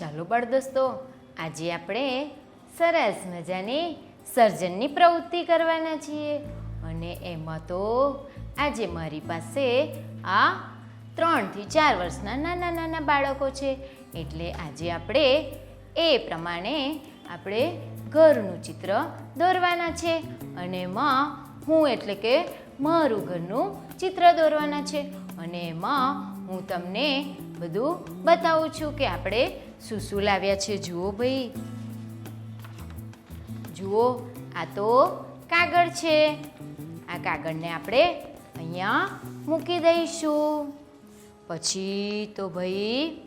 ચલો બાળ દોસ્તો આજે આપણે સરસ મજાની સર્જનની પ્રવૃત્તિ કરવાના છીએ. અને એમાં તો આજે મારી પાસે આ ત્રણથી ચાર વર્ષના નાના નાના બાળકો છે. એટલે આજે આપણે એ પ્રમાણે આપણે ઘરનું ચિત્ર દોરવાના છે. અને એમાં હું એટલે કે મારું ઘરનું ચિત્ર દોરવાના છે. અને એમાં હું તમને બધું બતાવું છું કે આપણે શું શું લાવ્યા છે. જુઓ ભાઈ. જુઓ, આ તો કાગળ છે. આ કાગળને આપણે અહીંયા મૂકી દઈશું. પછી તો ભાઈ,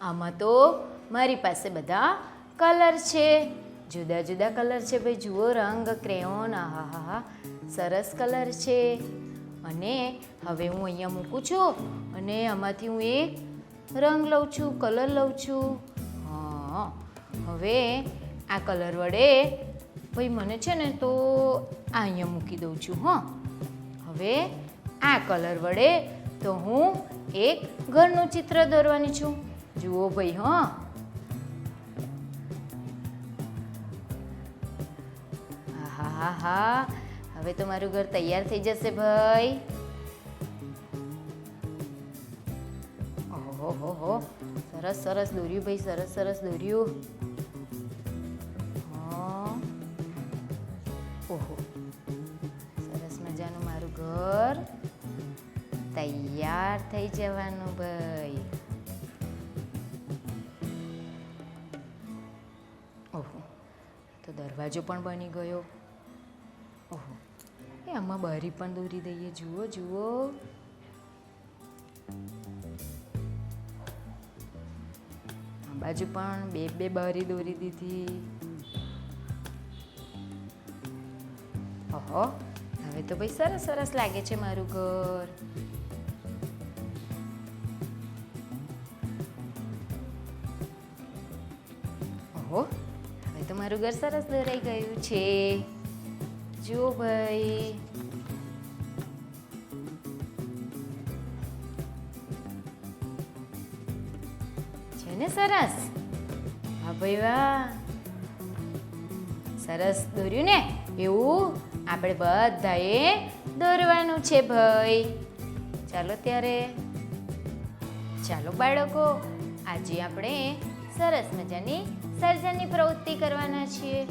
આમાં તો મારી પાસે બધા કલર છે. જુદા જુદા કલર છે ભાઈ. જુઓ, રંગ, ક્રેયોન આહા હા હા સરસ કલર છે. અને હવે હું અહીંયા મૂકું છું. અને આમાંથી હું એક રંગ લઉં છું, કલર લઉં છું. હા, હવે આ કલર વડે ભાઈ મને છે ને તો આ અહીંયા મૂકી દઉં છું, હં. હવે આ કલર વડે તો હું એક ઘરનું ચિત્ર દોરવાની છું. જુઓ ભાઈ, હં. હા હા હા હવે તો મારું ઘર તૈયાર થઈ જશે ભાઈ. ઓહો હો સરસ સરસ દોર્યું ભાઈ, સરસ સરસ દોર્યું. ઓહો, સરસ મજાનું મારું ઘર. તૈયાર થઈ જવાનું ભાઈ. ઓહો, તો દરવાજો પણ બની ગયો. ઓહો, એ આમાં બારી પણ દોરી દઈએ. જુઓ જુઓ. બાજુ પણ બે બે બારી દોરી દીધી. ઓહો, હવે તો ભાઈ સરસ સરસ લાગે છે મારું ઘર. ઓહો, હવે તો મારું ઘર સરસ દોરાઈ ગયું છે. જુઓ ભાઈ. છે ને સરસ. હા ભાઈ વાહ. સરસ દોર્યું ને એવું? આપણે બધાએ દોરવાનું છે ભાઈ. ચાલો ત્યારે. ચાલો બાળકો, આજે આપણે સરસ મજાની સર્જનની પ્રવૃત્તિ કરવાના છીએ.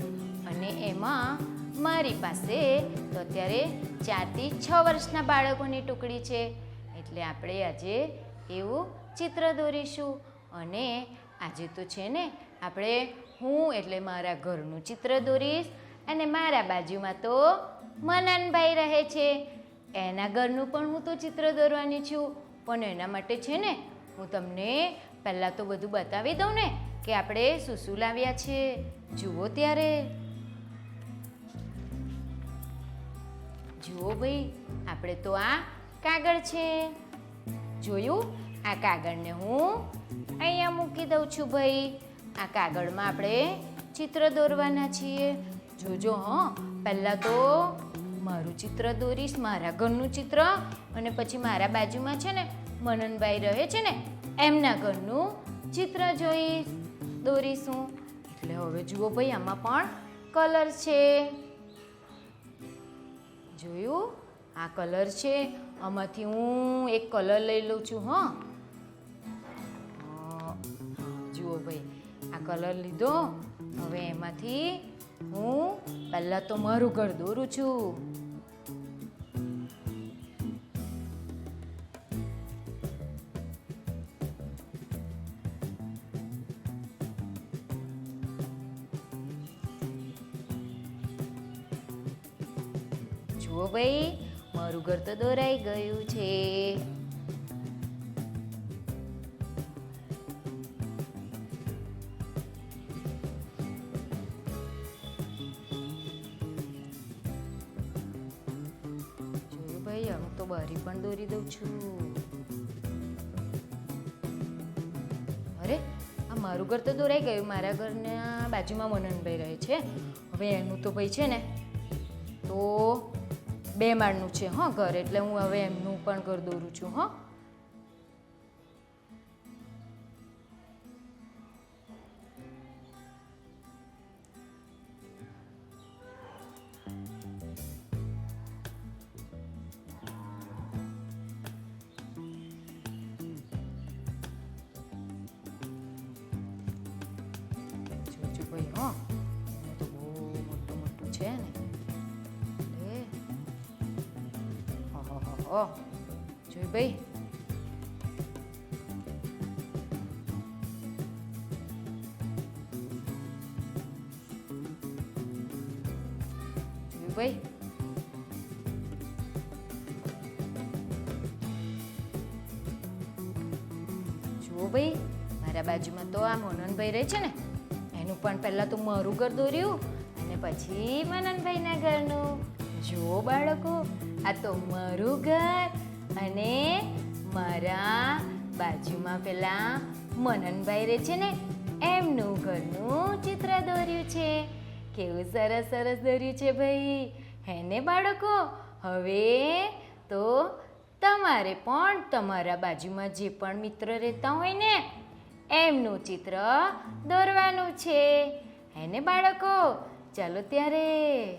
અને એમાં મારી પાસે તો અત્યારે ચારથી છ વર્ષના બાળકોની ટુકડી છે. એટલે આપણે આજે એવું ચિત્ર દોરીશું. અને આજે તો છે ને આપણે હું એટલે મારા ઘરનું ચિત્ર દોરીશ અને મારા બાજુમાં તો મનનભાઈ રહે છે. એના ઘરનું પણ હું તો ચિત્ર દોરવાની છું. પણ એના માટે છે ને હું તમને પહેલાં તો બધું બતાવી દઉં ને કે આપણે શું શું લાવ્યા છે. જુઓ ત્યારે. જુઓ ભાઈ, આપણે તો આ કાગળ છે. જોયું? આ કાગળને હું અહીંયા મૂકી દઉં છું ભાઈ. આ કાગળમાં આપણે ચિત્ર દોરવાના છીએ. જોજો, હં. પહેલાં તો મારું ચિત્ર દોરીશ, મારા ઘરનું ચિત્ર અને પછી મારા બાજુમાં છે ને મનનભાઈ રહે છે ને, એમના ઘરનું ચિત્ર જોઈશ, દોરીશું એટલે હવે જુઓ ભાઈ, આમાં પણ કલર છે. જોયું? આ કલર છે. આમાંથી હું એક કલર લઈ લઉં છું, હં. જુઓ ભાઈ, આ કલર લીધો. હવે એમાંથી હું પહેલાં તો મારું ઘર દોરું છું. જુઓ ભાઈ, મારું ઘર તો દોરાઈ ગયું છે. તો બારી પણ દોરી દઉં છું. અરે, આ મારું ઘર તો દોરાઈ ગયું. મારા ઘરના બાજુમાં મનનભાઈ રહે છે. હવે એનું તો ભાઈ છે ને, તો બે માળનું છે, હં, ઘર. એટલે હું હવે એમનું પણ ઘર દોરું છું, હં. ઓહો જોઈ ભાઈ જોયું ભાઈ જુઓ ભાઈ મારા બાજુમાં તો આ મોનનભાઈ રહે છે ને એનું પણ પહેલાં તો મારું ઘર દોર્યું અને પછી મનનભાઈના ઘરનું જુઓ બાળકો, આ તો મારું ઘર અને મારા બાજુમાં પેલા મનનભાઈ રહે છે ને, એમનું ઘરનું ચિત્ર દોર્યું છે. કેવું સરસ સરસ દોર્યું છે ભાઈ. હેને બાળકો? હવે તો તમારે પણ તમારા બાજુમાં જે પણ મિત્ર રહેતા હોય ને, એમનું ચિત્ર દોરવાનું છે. હેને બાળકો? ચાલો ત્યારે